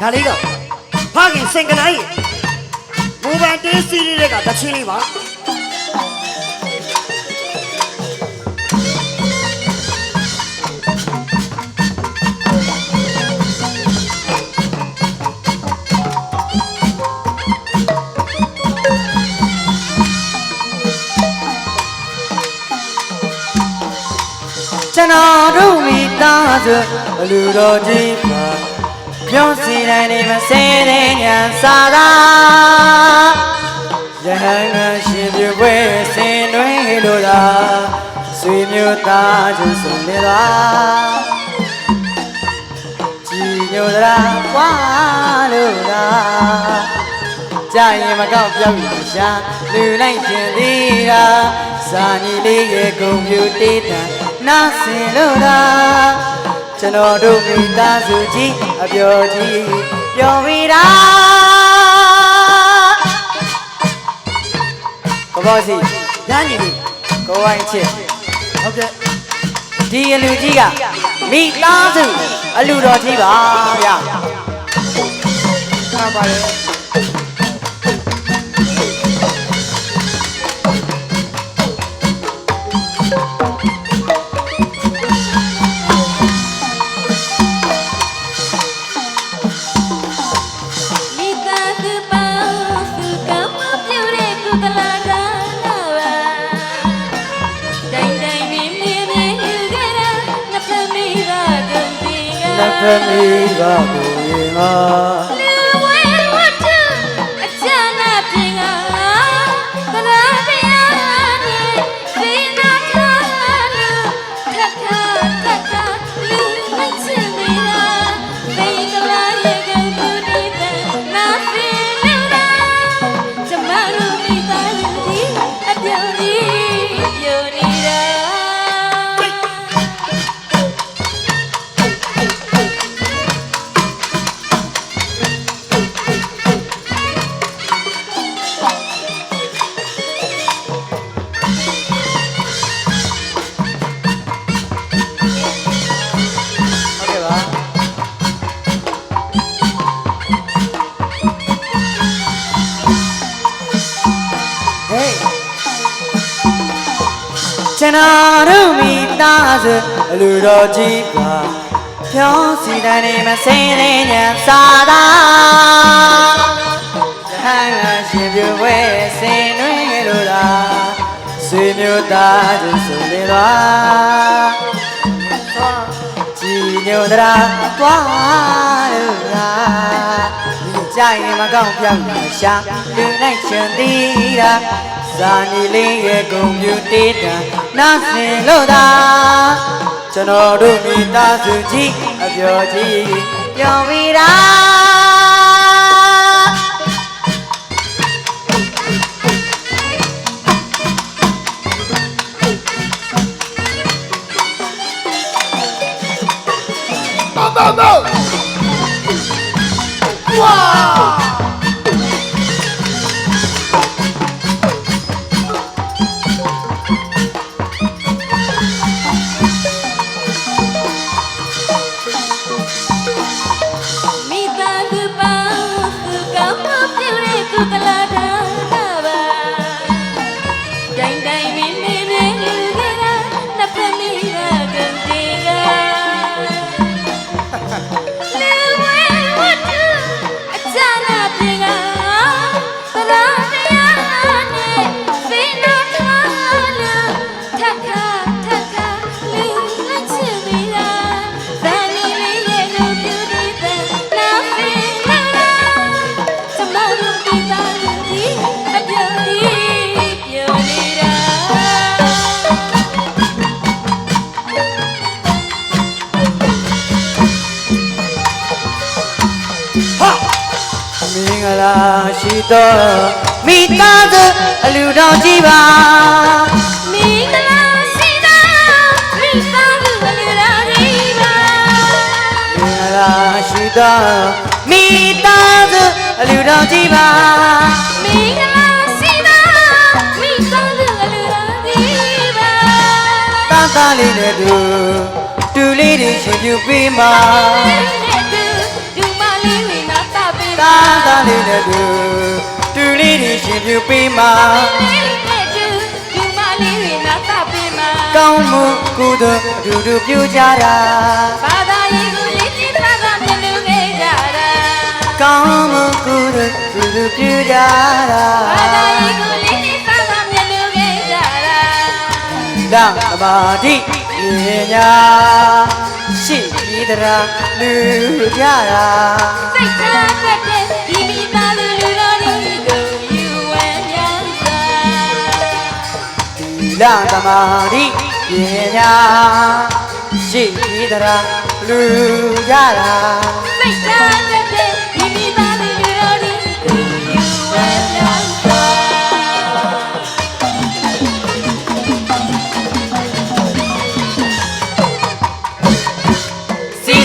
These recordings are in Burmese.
ဒါလေးတော့ဖခင်စင်ကနိုင်မူပန်တေးစီရီတွေကတချင်းလေးပါကျွန်တော်တို့မိသားစုဘလူတော်ကြီးပါ ပြောစီတိုင်းနေမစဲတဲ့ညာစာသာရဟန်းကရှင်ပြပွဲစင်တွင်လို့သာဆွေမျိုးသားချင်းစုံနေသာကြည်ညိုသလားဝါလို့သာကြာရင်မကောက်ပြောက်ရရှာလူလိုက်ရှင်သေးတာစာနီလေးရဲ့ကွန်ပျူတာနားစင်လို့သာ ကျွန်တော်တို့မိသားစုကြီးအပျော်ကြီးပျော်မိတာကဘောစီရညီလေးကိုဝိုင်းချစ်ဟုတ်ကဲ့ဒီအလူကြီးကမိသားစုအလူတော်ကြီးပါဗျာထားပါလေမိ ကလက်ဖက်မိကကိုရင်ငါ န်တော်တို့မိသားစုအလူတော်ကြီးပါဖြောင်းစီတိုင်းနေမစင်းတဲ့ညာစာသာရဟန်းကရှင်ပြဝဲစင်တွင်လို့လားဆွေမျိုးသားချင်းစုံနေသွားကြည်ညိုတရာတွားလို့လားကြိုင်ရင်မကောင်းပြောင်းရရှာလူလိုက်ချင်သေးတာဇာနီလေးရဲ့ကွန်ပျူတာ နားစင်လို့သာကျွန်တော်တို့မိသားစုကြီးအပျော်ကြီးပျော်ပြီးတာပေါပေါပေါဝါ မတို့ဒီသားလူဒီအပြုံးဒီပြောနေတာမင်္ဂလာရှိတော် သားလေးနဲ့တူတူလေးတွေရှင်ပြပေးမှာနဲ့တူဒူမလေးဝိနာတာတာလေးနဲ့တူတူလေးတွေရှင်ပြပေးမှာလေးနဲ့တူဒီမလေးတွေနာတာပေးမှာကောင်းမှုကုသိုလ်အတူတူပြုကြတာဘာသာရေးကိုလေးလေးသာသာမြင်လို့ခဲ့ကြတာကောင်းမှုကုသိုလ်အတူတူပြုကြတာဘာသာရေးကို လသမာဓိဉာဏ်ရှိပြီးတရာလူကြတာစိတ်ထားတတ်တဲ့ဒီမိသားစုလူတော်တွေကိုယူဝဲမြန်စွာလသမာဓိဉာဏ်ရှိပြီးတရာလူကြတာစိတ်ထား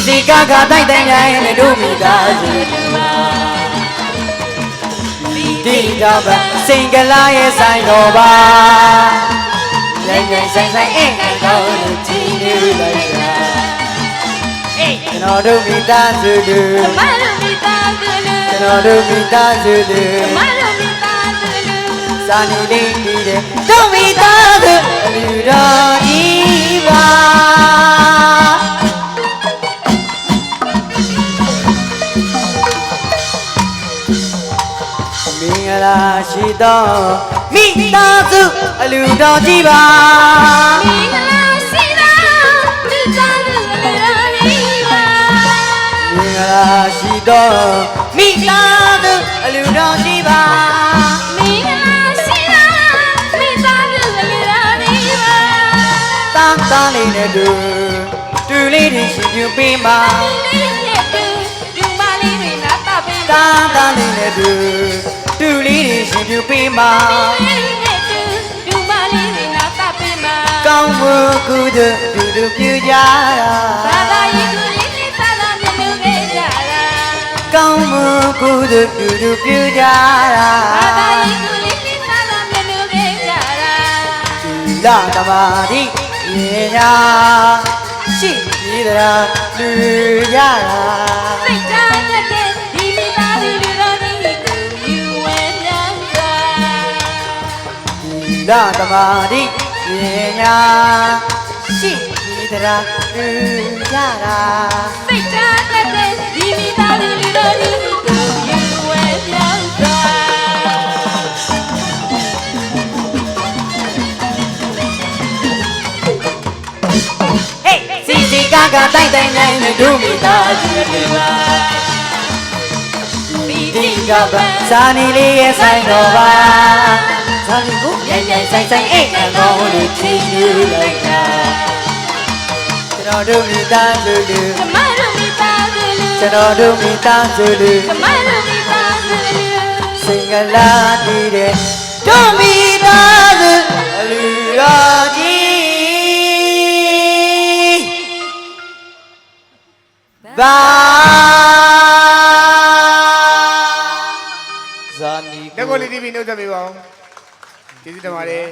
စီစီကားကားတိုက်တိုင်းတိုင်းနဲ့တို့မိသားစုဒီတော့ဗစင်ကလာရဲ့ဆိုင်တော်ပါရိုင်းရိုင်းဆိုင်ဆိုင်အင်းကောင်းလို့ကြည်နေလိုက်တာကျွန်တော်တို့မိသားစုလူမရမီသားစုလူကျွန်တော်တို့မိသားစုလူမရမီသားစုလူစာနေလေးတည်တယ်တို့မိသားစုအလူတော်ကြီးပါ မင်္ဂလာရှိသောမိသားစုအလူတော်ကြီးပါမင်္ဂလာရှိသောမိသားစုလူတော်ကြီးပါမင်္ဂလာရှိသောမိသားစုအလူတော်ကြီးပါမင်္ဂလာရှိသောမိသားစုလူတော်ကြီးပါတားတားလေးနဲ့တူတူလေးတွေရှင်ပြပေးပါလေးနဲ့တူဒူမလေးတွေနာတာပင်တားတားလေးနဲ့တူတူလေး တွေရှင်ပြပေးပါလေးနဲ့တူဒူမလေးတွေနာတာပင်မှာကောင်းမှုကုသိုလ်တူတူပြုကြတာဘာသာရေးကိုလေးလေးသာသာမြင်လို့ခဲ့ကြတာကောင်းမှုကုသိုလ်တူတူပြုကြတာဘာသာရေးကိုလေးလေးသာသာမြင်လို့ခဲ့ကြတာလသမာဓိရေညာရှိပြီးတရာလူကြတာ လသမာဓိရေညာရှိပြီးတရာလူကြတာစိတ်ဓာတ်တက်တဲ့ဒီမိသားစုလူတော်တွေကိုယူဝဲမြန်စွာဟေးစီစီကားကားတိုက်တိုင်းတိုင်းနဲ့ဒုမိသားစုတွေပါဒီကပဇာနီလေးရဲ့ဆိုင်တော်ပါ ဇာနီကိုရိုင်းရိုင်းဆိုင်ဆိုင်အိတ်အကောင်းလို့ချီးယူလိုက်တာကျွန်တော်တို့မိသားစုလူကမတို့မိသားစုလူကျွန်တော်တို့မိသားစုလူကမတို့မိသားစုလူစင်္ဂလာတည်တဲ့တို့မိသားစုအလူတော်ကြီးဘာဇာနီလက်ကိုလေး TV နှုတ်ဆက်ပေးပါဦး ကျေးဇူးတင်ပါတယ်